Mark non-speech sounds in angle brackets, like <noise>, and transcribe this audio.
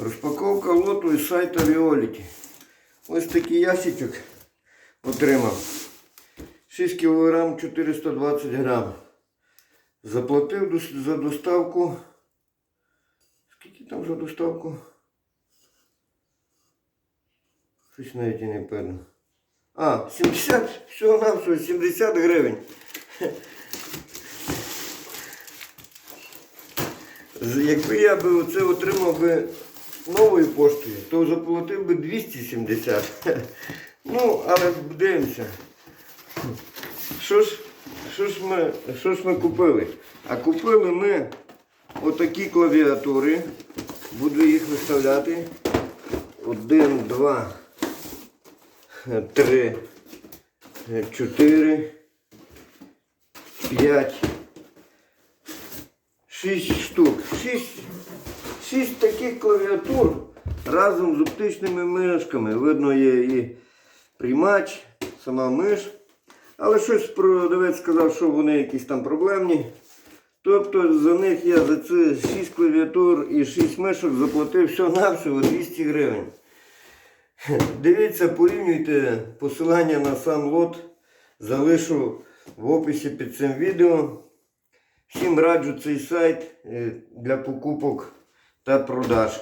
Розпаковка лоту із сайту Віоліті. Ось такий ящичок отримав. 6 кг 420 грам. Заплатив за доставку. Скільки там за доставку? Щось навіть і не певно. А, 70, всього навсього 70 гривень. Якби я би оце отримав би новою поштою, то заплатив би 270. <laughs> Ну, але дивимося. Що ж, що ж, ми, що ж ми купили? А купили ми отакі клавіатури. Буду їх виставляти. Один, два, три, чотири, п'ять. Шість штук. Шість, шість таких клавіатур разом з оптичними мишками. Видно є і приймач, сама миш. Але щось продавець сказав, що вони якісь там проблемні. Тобто за них я за це 6 клавіатур і 6 мишок заплатив всього-навсього 200 гривень. Дивіться, порівнюйте посилання на сам лот. Залишу в описі під цим відео. Всім раджу цей сайт е, для покупок та продаж.